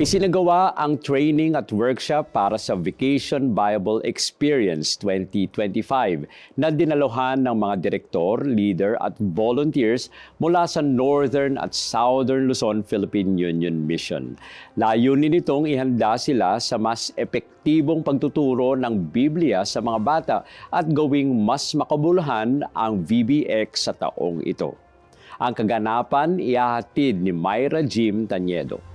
Isinagawa ang training at workshop para sa Vacation Bible Experience 2025 na dinaluhan ng mga direktor, leader at volunteers mula sa Northern at Southern Luzon Philippine Union Mission. Layunin nitong ihanda sila sa mas epektibong pagtuturo ng Biblia sa mga bata at gawing mas makabuluhan ang VBX sa taong ito. Ang kaganapan ihahatid ni Myra Jim Tanyedo.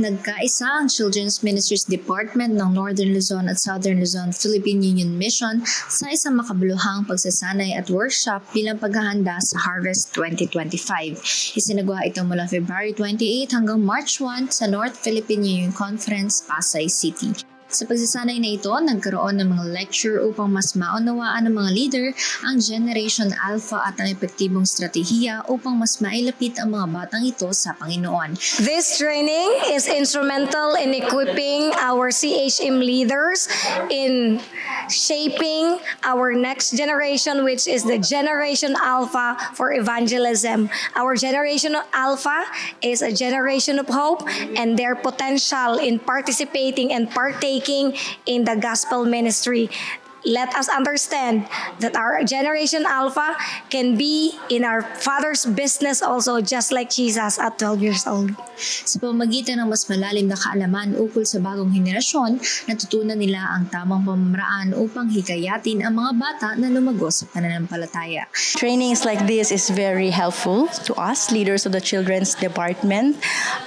Nagkaisa ang Children's Ministries Department ng Northern Luzon at Southern Luzon Philippine Union Mission sa isang makabuluhang pagsasanay at workshop bilang paghahanda sa Harvest 2025. Isinagawa ito mula February 28 hanggang March 1 sa North Philippine Union Conference, Pasay City. Sa pagsasanay na ito, nagkaroon ng mga lecture upang mas maunawaan ng mga leader ang Generation Alpha at ang epektibong strategiya upang mas mailapit ang mga batang ito sa Panginoon. This training is instrumental in equipping our CHM leaders in shaping our next generation, which is the Generation Alpha for evangelism. Our Generation Alpha is a generation of hope and their potential in participating and partaking in the gospel ministry. Let us understand that our Generation Alpha can be in our Father's business also, just like Jesus at 12 years old. Sa pamamagitan ng mas malalim na kaalaman ukol sa bagong henerasyon, natutunan nila ang tamang pamamaraan upang hikayatin ang mga bata na lumago sa pananampalataya. Trainings like this is very helpful to us, leaders of the children's department.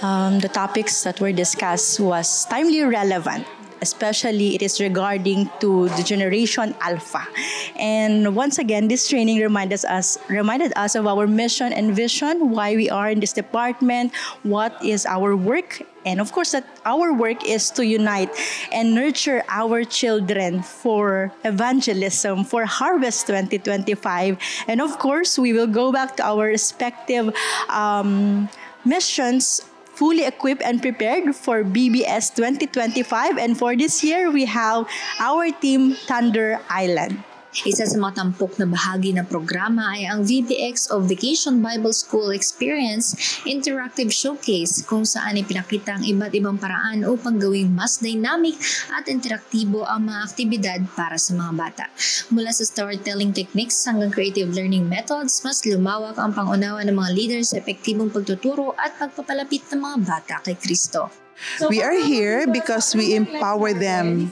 Um, the topics that were discussed was timely relevant. Especially, it is regarding to the generation alpha, and once again, this training reminded us reminded us of our mission and vision, why we are in this department, what is our work, and of course, that our work is to unite and nurture our children for evangelism for Harvest 2025. And of course, we will go back to our respective um, missions fully equipped and prepared for BBS 2025. And for this year, we have our team Thunder Island. Isa sa mga tampok na bahagi ng programa ay ang VBX o Vacation Bible School Experience Interactive Showcase kung saan ipinakita ang iba't ibang paraan upang gawing mas dynamic at interaktibo ang mga aktibidad para sa mga bata. Mula sa storytelling techniques hanggang creative learning methods, mas lumawak ang pangunawa ng mga leaders sa epektibong pagtuturo at pagpapalapit ng mga bata kay Kristo. We are here because we empower them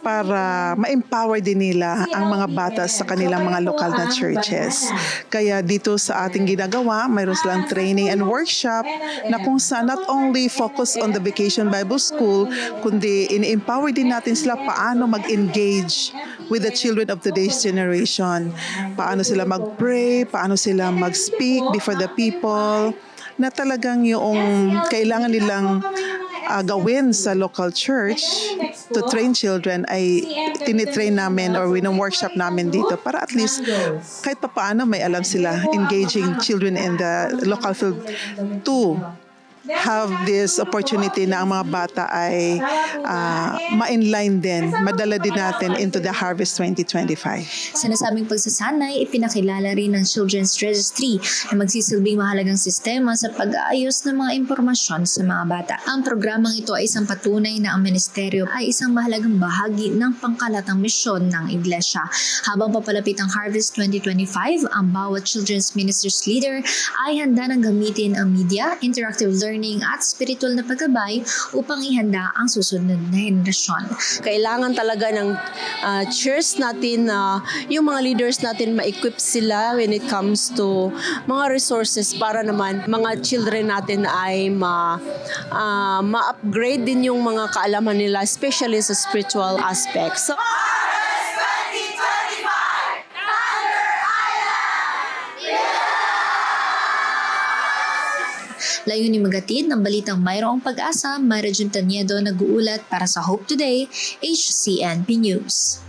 para ma-empower din nila ang mga bata sa kanilang mga lokal na churches. Kaya dito sa ating ginagawa, mayroon silang training and workshop na kung saan not only focus on the Vacation Bible School, kundi in-empower din natin sila paano mag-engage with the children of today's generation. Paano sila mag-pray, paano sila mag-speak before the people, na talagang yung kailangan nilang uh, gawin sa local church to train children ay tinitrain namin or wino-workshop namin dito para at least kahit pa paano may alam sila engaging children in the local field to have this opportunity na ang mga bata ay uh, ma-inline din, madala din natin into the Harvest 2025. Sa nasabing pagsasanay, ipinakilala rin ng Children's Registry na magsisilbing mahalagang sistema sa pag-aayos ng mga impormasyon sa mga bata. Ang programang ito ay isang patunay na ang ministeryo ay isang mahalagang bahagi ng pangkalatang misyon ng Iglesia. Habang papalapit ang Harvest 2025, ang bawat Children's Ministries leader ay handa ng gamitin ang media, interactive learning at spiritual na paggabay upang ihanda ang susunod na henerasyon. kailangan talaga ng uh, church natin na yung mga leaders natin ma-equip sila when it comes to mga resources para naman mga children natin ay ma uh, ma-upgrade din yung mga kaalaman nila especially sa spiritual aspects. So, Layunin magatid ng balitang mayroong pag-asa, Myra Juntaniedo nag-uulat para sa Hope Today, HCNP News.